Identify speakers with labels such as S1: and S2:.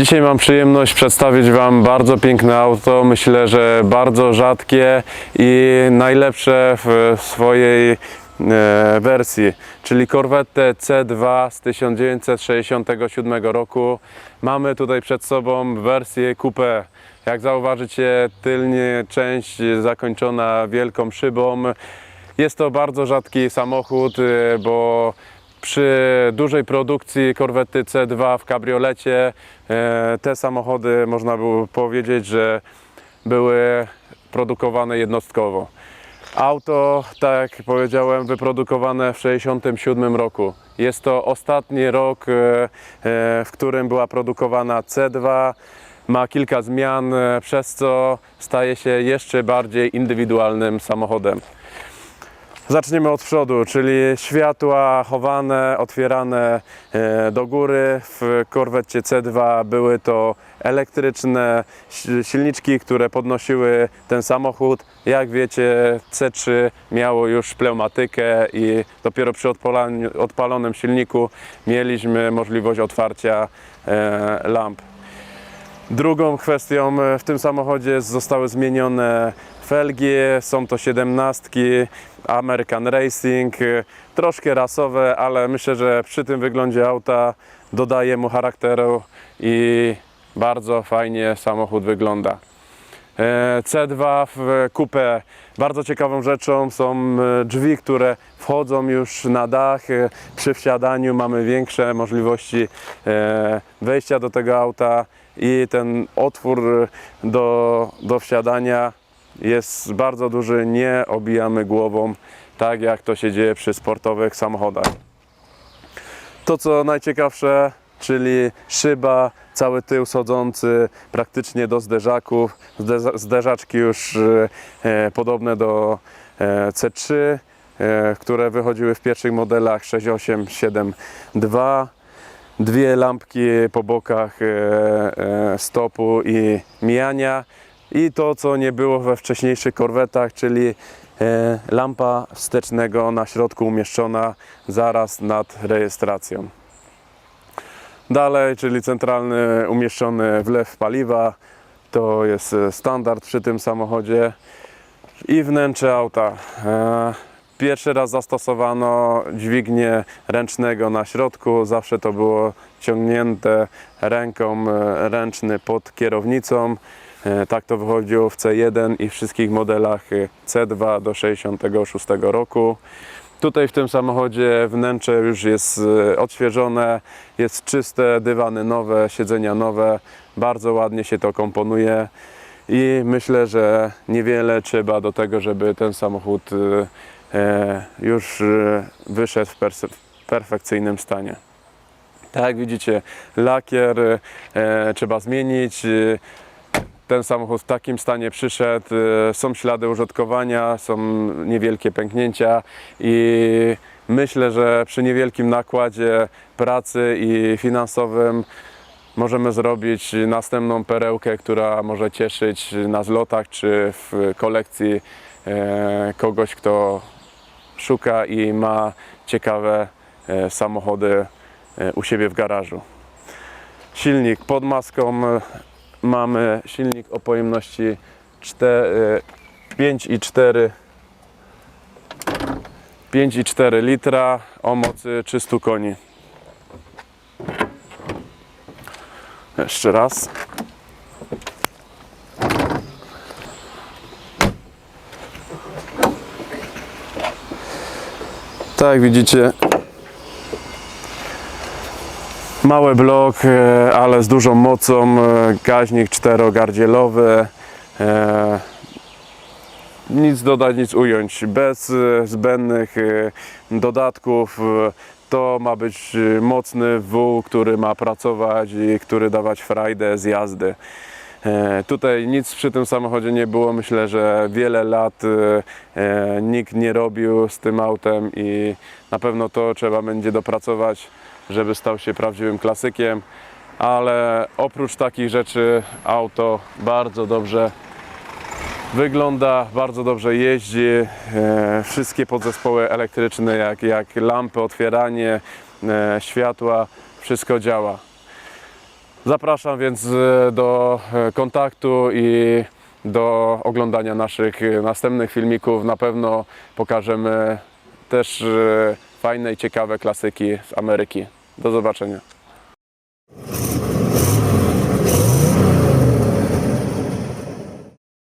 S1: Dzisiaj mam przyjemność przedstawić Wam bardzo piękne auto. Myślę, że bardzo rzadkie i najlepsze w swojej e, wersji, czyli Corvette C2 z 1967 roku. Mamy tutaj przed sobą wersję coupé. Jak zauważycie, tylnie część zakończona wielką szybą. Jest to bardzo rzadki samochód, e, bo przy dużej produkcji Corvette C2 w kabriolecie e, te samochody można było powiedzieć, że były produkowane jednostkowo. Auto, tak jak powiedziałem, wyprodukowane w 1967 roku. Jest to ostatni rok, e, e, w którym była produkowana C2. Ma kilka zmian, przez co staje się jeszcze bardziej indywidualnym samochodem. Zaczniemy od przodu, czyli światła chowane, otwierane e, do góry. W Corvette C2 były to elektryczne si- silniczki, które podnosiły ten samochód. Jak wiecie, C3 miało już pneumatykę i dopiero przy odpalonym silniku mieliśmy możliwość otwarcia e, lamp. Drugą kwestią e, w tym samochodzie zostały zmienione felgi, są to 17 American Racing, e, troszkę rasowe, ale myślę, że przy tym wyglądzie auta dodaje mu charakteru i bardzo fajnie samochód wygląda. E, C2 w kupę. Bardzo ciekawą rzeczą są drzwi, które wchodzą już na dach. Przy wsiadaniu mamy większe możliwości wejścia do tego auta i ten otwór do, do wsiadania jest bardzo duży. Nie obijamy głową, tak jak to się dzieje przy sportowych samochodach. To co najciekawsze, czyli szyba, cały tył schodzący praktycznie do zderzaków, Zde- zderzaczki już e, podobne do e, C3, e, które wychodziły w pierwszych modelach 6872. Dwie lampki po bokach e, e, stopu i mijania. I to, co nie było we wcześniejszych korwetach, czyli e, lampa wstecznego na środku umieszczona zaraz nad rejestracją. Dalej, czyli centralny umieszczony wlew paliwa, to jest standard przy tym samochodzie. I wnętrze auta. Pierwszy raz zastosowano dźwignię ręcznego na środku, zawsze to było ciągnięte ręką, e, ręczny pod kierownicą. E, Tak to wychodziło w C1 i wszystkich modelach e, C2 do 66 roku. Tutaj w tym samochodzie wnętrze już jest odświeżone, jest czyste, dywany nowe, siedzenia nowe, bardzo ładnie się to komponuje i myślę, że niewiele trzeba do tego, żeby ten samochód już e, wyszedł w perfekcyjnym stanie. Tak jak widzicie, lakier e, trzeba zmienić. e, ten samochód w takim stanie przyszedł, e, są ślady użytkowania, są niewielkie pęknięcia i myślę, że przy niewielkim nakładzie pracy i finansowym możemy zrobić następną perełkę, która może cieszyć na zlotach czy w kolekcji e, kogoś, kto szuka i ma ciekawe e, samochody e, u siebie w garażu. Silnik pod maską e, mamy silnik o pojemności 5,4 5,4 litra o mocy 300 koni. Jeszcze raz. Tak jak widzicie, Mały blok, e, ale z dużą mocą, e, gaźnik czterogardzielowy. e, Nic dodać, nic ująć, bez zbędnych dodatków. To ma być mocny wół, który ma pracować i który dawać frajdę z jazdy. E, Tutaj nic przy tym samochodzie nie było. Myślę, że wiele lat e, e, nikt nie robił z tym autem i na pewno to trzeba będzie dopracować, żeby stał się prawdziwym klasykiem. Ale oprócz takich rzeczy auto bardzo dobrze wygląda, bardzo dobrze jeździ. Wszystkie podzespoły elektryczne, jak, jak lampy, otwieranie, światła, wszystko działa. Zapraszam więc e, do e, kontaktu i do oglądania naszych e, następnych filmików. Na pewno pokażemy też fajne i ciekawe klasyki z Ameryki. Do zobaczenia.